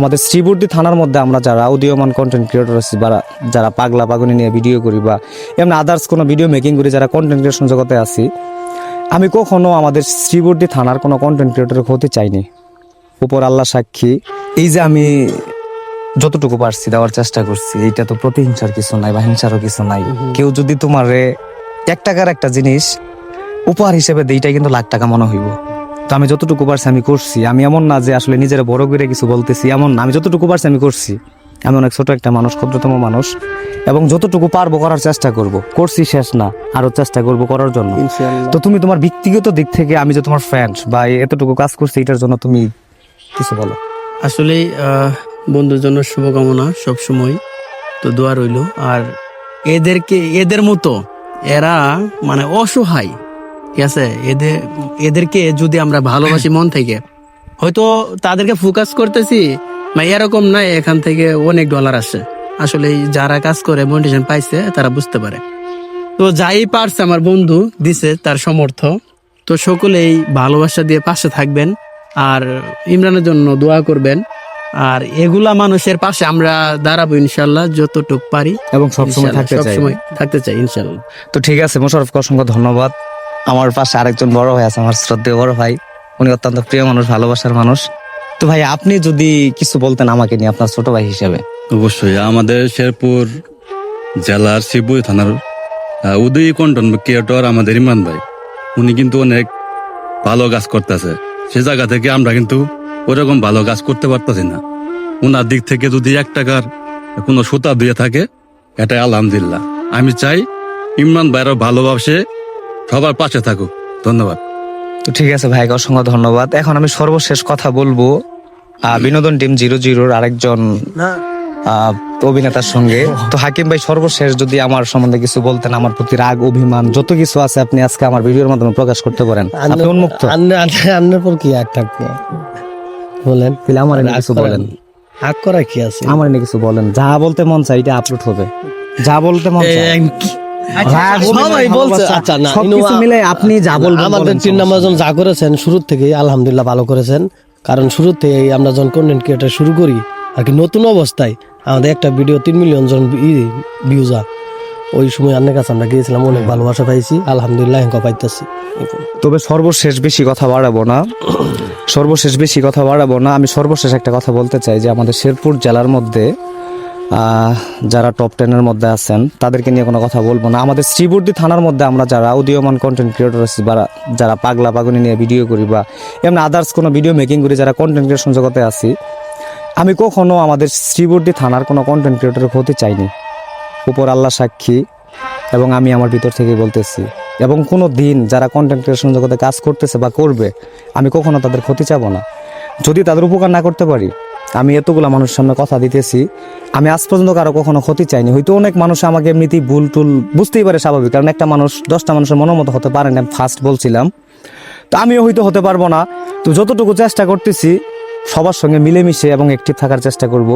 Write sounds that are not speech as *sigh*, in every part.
আমাদের শ্রীবর্দী থানার মধ্যে আমরা যারা উদীয়মান কন্টেন্ট ক্রিয়েটর আছি বা যারা পাগলা পাগনি নিয়ে ভিডিও করি বা এমনি আদার্স কোনো ভিডিও মেকিং করি যারা কন্টেন্ট ক্রিয়েশন জগতে আছি আমি কখনো আমাদের শ্রীবর্দী থানার কোনো কন্টেন্ট ক্রিয়েটর হতে চাইনি। উপর আল্লাহ সাক্ষী এই যে আমি যতটুকু পারছি দেওয়ার চেষ্টা করছি এইটা তো প্রতিহিংসার কিছু নাই বা হিংসারও কিছু নাই। কেউ যদি তোমারে এক টাকার একটা জিনিস উপহার হিসেবে দেয় এইটাই কিন্তু লাখ টাকা মনে হইব। তো আমি যতটুকু পারছি আমি করছি। আমি এমন না যে আসলে নিজের বড় করে কিছু বলতেছি এমন না। আমি যতটুকু পারছি আমি করছি। আমি অনেক ছোট একটা মানুষ ক্ষুদ্রতম মানুষ। এবং যতটুকু পারব করার চেষ্টা করব। করছি শেষ না আরও চেষ্টা করব করার জন্য। তো তুমি তোমার ব্যক্তিগত দিক থেকে আমি যে তোমার ফ্যান বা এতটুকু কাজ করছি এটার জন্য তুমি কিছু বলো। আসলে বন্ধুর জন্য শুভকামনা সব সময় তো দোয়া রইল। আর এদেরকে এদের মতো এরা মানে অসহায়। ঠিক আছে? এদের এদেরকে যদি আমরা ভালোবাসি মন থেকে হয়তো তাদেরকে ফোকাস করতেছি এরকম না এখান থেকে অনেক ডলার আসে আসলে যারা কাজ করে মোটিভেশন পাইছে তারা বুঝতে পারে। তো যাই পারছে আমার বন্ধু দিছে তার সমর্থ তো সকলেই ভালোবাসা দিয়ে পাশে থাকবেন আর ইমরানের জন্য দোয়া করবেন। আর এগুলা মানুষের পাশে আমরা দাঁড়াবো ইনশাল্লাহ যতটুক পারি। এবং সবসময় থাকতে চাই। সবসময় থাকতে চাই ইনশাল্লাহ। তো ঠিক আছে মোশারফকে অসংখ্য ধন্যবাদ। আমার পাশে আরেকজন বড় ভাই আছে, আমার শ্রদ্ধেয় বড় ভাই। উনি অত্যন্ত প্রিয় মানুষ, ভালোবাসার মানুষ। তো ভাই, আপনি যদি কিছু বলতেন আমাকে নিয়ে আপনার ছোট ভাই হিসেবে। অবশ্যই, আমাদের শেরপুর জেলার শিবুই থানার উদয়ী কন্টন ক্রিয়েটর আমাদের ইমরান ভাই। উনি কিন্তু অনেক ভালো কাজ করতেছে। সে জায়গা থেকে আমরা কিন্তু ওরকম ভালো কাজ করতে পারতেছি না। ওনার দিক থেকে যদি এক টাকার কোনো সুতা দিয়ে থাকে, এটাই আলহামদুলিল্লাহ। আমি চাই ইমরান ভাইয়েরও ভালোবাসে সবার পাশে থাকুক। ধন্যবাদ। তো ঠিক আছে ভাইকে অসংখ্য ধন্যবাদ। এখন আমি সর্বশেষ কথা বলব আহ, বিনোদন টিম জিরো জিরোর আরেকজন আহ, অভিনেতার সঙ্গে। *laughs* তো হাকিম ভাই সর্বশেষ যদি আমার সম্বন্ধে কিছু বলতেন আমার প্রতি রাগ অভিমান যত কিছু আছে আপনি আজকে আমার ভিডিওর মাধ্যমে প্রকাশ করতে পারেন। আপনি উন্মুক্ত? আন্নের পর কি আগ থাকব? বলেন। তাহলে আমার এনে কিছু বলেন। আগ করা কি আছে? আমার এনে কিছু বলেন। যা বলতে মন চাই এটা আপলোড হবে। যা বলতে মন চাই সবাই বলছে আচ্ছা না সবকিছু মিলে আপনি যা বলবেন আমাদের তিন নাম্বার জন যা করেছেন শুরুর থেকেই আলহামদুলিল্লাহ ভালো করেছেন। কারণ শুরুর থেকেই আমরা যখন কন্টেন্ট ক্রিয়েটার শুরু করি আর কি নতুন অবস্থায় আমাদের একটা ভিডিও তিন মিলিয়ন জন ভিউজা ওই সময় আপনার কাছে আমরা গিয়েছিলাম অনেক ভালোবাসা পাইছি আলহামদুলিল্লাহ পাইতেছি। তবে সর্বশেষ বেশি কথা বাড়াবো না। সর্বশেষ বেশি কথা বাড়াবো না। আমি সর্বশেষ একটা কথা বলতে চাই যে আমাদের শেরপুর জেলার মধ্যে যারা টপ টেনের মধ্যে আছেন, তাদেরকে নিয়ে কোনো কথা বলব না। আমাদের শ্রীবর্দী থানার মধ্যে আমরা যারা উদীয়মান কন্টেন্ট ক্রিয়েটর আছি বা যারা পাগলা পাগুনি নিয়ে ভিডিও করি বা এমনি আদার্স কোনো ভিডিও মেকিং করি, যারা কন্টেন্ট ক্রিয়েশন জগতে আছি, আমি কখনো আমাদের শ্রীবর্দী থানার কোনো কন্টেন্ট ক্রিয়েটর হতে চাইনি। উপর আল্লাহ সাক্ষী এবং আমি আমার ভিতর থেকে বলতেছি। এবং কোনো দিন যারা কন্টেন্ট ক্রিয়েশন জগতে কাজ করতেছে বা করবে, আমি কখনো তাদের ক্ষতি চাবো না। যদি তাদের উপকার না করতে পারি আমি এতগুলো মানুষের সামনে কথা দিতেছি। আমি আজ পর্যন্ত কারও কখনো ক্ষতি চাইনি। হয়তো অনেক মানুষ আমাকে এমনিতেই ভুল টুল বুঝতেই পারে স্বাভাবিক, কারণ একটা মানুষ দশটা মানুষের মনোমতো হতে পারে না ফার্স্ট বলছিলাম। তো আমিও হয়তো হতে পারব না। তো যতটুকু চেষ্টা করতেছি, সবার সঙ্গে মিলেমিশে এবং একটিভ থাকার চেষ্টা করব।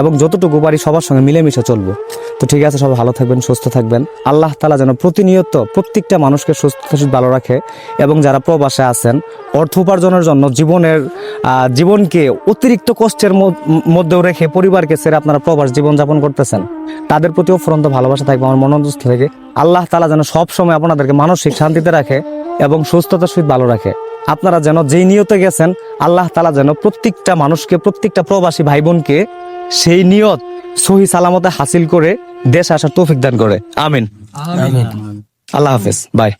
এবং যতটুকু পারি সবার সঙ্গে মিলেমিশে চলবো। তো ঠিক আছে, সবাই ভালো থাকবেন, সুস্থ থাকবেন। আল্লাহ তালা যেন প্রতিনিয়ত প্রত্যেকটা মানুষকে সুস্থ ভালো রাখে এবং যারা প্রবাসে আছেন, অর্থ উপার্জনের জন্য জীবনের জীবনকে অতিরিক্ত কষ্টের মধ্যেও রেখে পরিবারকে ছেড়ে আপনারা প্রবাস জীবন যাপন করতেছেন। তাদের প্রতি অফরন্ত ভালোবাসা থাকবে, আমার মনোদুস্থ থেকে। আল্লাহ তালা যেন সব সময় আপনাদেরকে মানসিক শান্তিতে রাখে এবং সুস্থতার সহিত ভালো রাখে। আপনারা যেন যেই নিয়তে গেছেন, আল্লাহ তালা যেন প্রত্যেকটা মানুষকে, প্রত্যেকটা প্রবাসী ভাই বোনকে সেই নিয়ত সহি সালামতে হাসিল করে দেশ আসার তৌফিক দান করে। আমিন। আল্লাহ হাফেজ। বাই।